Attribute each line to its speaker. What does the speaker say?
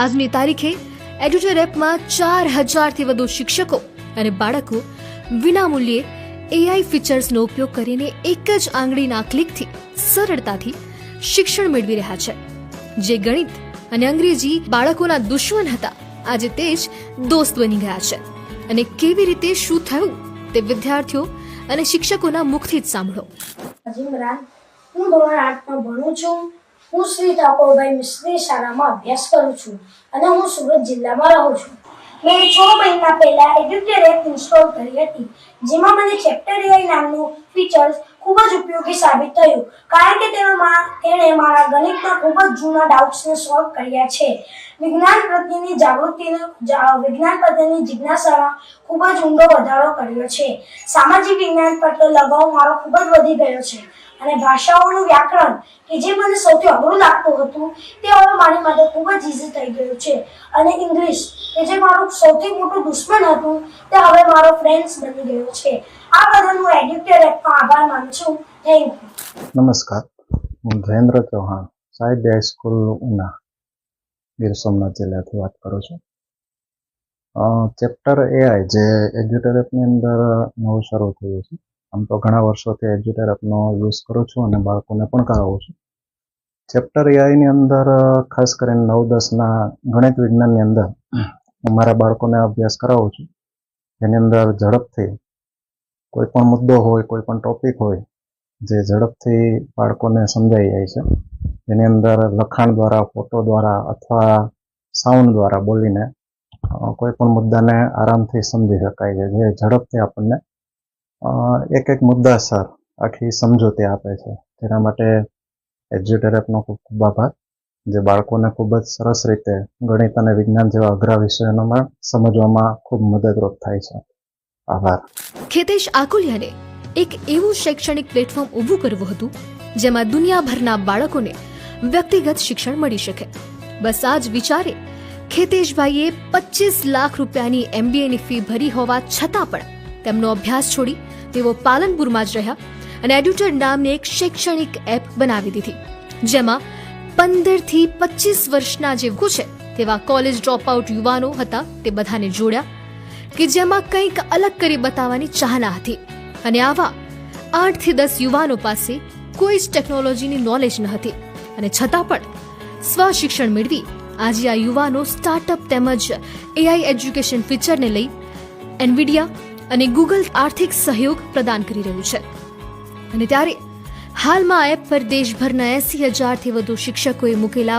Speaker 1: આજની તારીખે એડ્યુટર એપમાં ચાર હજારથી વધુ શિક્ષકો અને બાળકો વિનામૂલ્યે એઆઈ ફીચર્સનો ઉપયોગ કરીને એક જ આંગળીના ક્લિકથી સરળતાથી શિક્ષણ મેળવી રહ્યા છે. જે ગણિત અને અંગ્રેજી બાળકોના દુશ્મન હતા, આજે તે જ દોસ્ત બની ગયા છે. અને કેવી રીતે શું થયું તે વિદ્યાર્થીઓ અને શિક્ષકોના મુખથી જ સાંભળો.
Speaker 2: હું ધોરણ આઠમાં ભણું છું. હું શ્રી ઠાકોરભાઈ મિશ્રી શાળામાં અભ્યાસ કરું છું અને હું સુરત જિલ્લામાં રહું છું. મેં છ મહિના પહેલા એડ્યુકેર એપ ઇન્સ્ટોલ કરી હતી, જેમાં મને ચેપ્ટર એઆઈ નામનું ફીચર્સ ખૂબ જ ઉપયોગી સાબિત થયું, કારણ કે તેમાં તેણે મારા ગણિતના ખૂબ જ જૂના ડાઉટ્સને સોલ્વ કર્યા છે. વિજ્ઞાન પ્રત્યેની જાગૃતિનો વિજ્ઞાન પ્રત્યેની જિજ્ઞાસામાં ખૂબ જ ઊંડો વધારો કર્યો છે. સામાજિક વિજ્ઞાન પ્રત્યે લગાવ મારો ખૂબ જ વધી ગયો છે અને ભાષાઓનું વ્યાકરણ કે જે મને સૌથી અઘરું લાગતું હતું, તે હવે મારી માટે ખૂબ જ ઇઝી થઈ ગયું છે. અને ઇંગ્લિશ કે જે મારું સૌથી મોટું દુશ્મન હતું, તે હવે મારો ફ્રેન્ડ્સ બની ગયો છે. આ બદલ હું એડ્યુકેર એપમાં આભાર માનું છું. થેન્ક યુ
Speaker 3: નમસ્કાર. હું ધીરેન્દ્ર ચૌહાણ સાહેબ હાઈસ્કૂલ ઉના, ગીર સોમનાથ જિલ્લાથી વાત કરું છું. ચેપ્ટર એઆઈ જે એડ્યુટર એપની અંદર નવું શરૂ થયું છે. આમ તો ઘણા વર્ષોથી એડ્યુટર એપનો યુઝ કરું છું અને બાળકોને પણ કરાવું છું. ચેપ્ટર એઆઈની અંદર ખાસ કરીને નવ દસના ગણિત વિજ્ઞાનની અંદર હું મારા બાળકોને અભ્યાસ કરાવું છું. એની અંદર ઝડપથી કોઈ પણ મુદ્દો હોય, કોઈ પણ ટોપિક હોય, જે ઝડપથી બાળકોને સમજાઈ જાય છે. એની અંદર લખાણ દ્વારા ફોટો દ્વારા અથવા સાઉન્ડ દ્વારા બોલીને કોઈ પણ મુદ્દાને આરામથી સમજી શકાય છે. જે ઝડપથી આપણને એક એક મુદ્દાસર આખી સમજૂતી આપે છે. તેના માટે એજ્યુટર એપનો ખૂબ ખૂબ આભાર. જે બાળકોને ખૂબ જ સરસ રીતે ગણિત અને વિજ્ઞાન જેવા અઘરા વિષયોમાં સમજવામાં ખૂબ મદદરૂપ થાય છે. આભાર.
Speaker 1: ખેતેશ આકુલિયાને એક એવું શૈક્ષણિક પ્લેટફોર્મ ઊભું કરવું હતું, જેમાં દુનિયાભરના બાળકોને વ્યક્તિગત શિક્ષણ મળી શકે. બસ આ જ વિચારે, ખેતેશભાઈએ પચીસ લાખ રૂપિયાની એમબીએની ફી ભરી હોવા છતાં પણ તેમનો અભ્યાસ છોડી તેઓ પાલનપુરમાં જ રહ્યા અને એડ્યુટર નામની એક શૈક્ષણિક એપ બનાવી દીધી, જેમાં પંદરથી પચીસ વર્ષના જે છે તેવા કોલેજ ડ્રોપ આઉટ યુવાનો હતા તે બધાને જોડ્યા, કે જેમાં કંઈક અલગ કરી બતાવવાની ચાહના હતી. અને આવા આઠથી દસ યુવાનો પાસે કોઈ જ ટેકનોલોજીની નોલેજ ન હતી. અને છતાં પણ સ્વશિક્ષણ મેળવી આજે આ યુવાનો સ્ટાર્ટઅપ તેમજ એઆઈ એજ્યુકેશન ફીચરને લઈ એનવિડિયા અને ગૂગલ આર્થિક સહયોગ પ્રદાન કરી રહ્યું છે. અને ત્યારે હાલમાં એપ પર દેશભરના એસી હજારથી વધુ શિક્ષકોએ મૂકેલા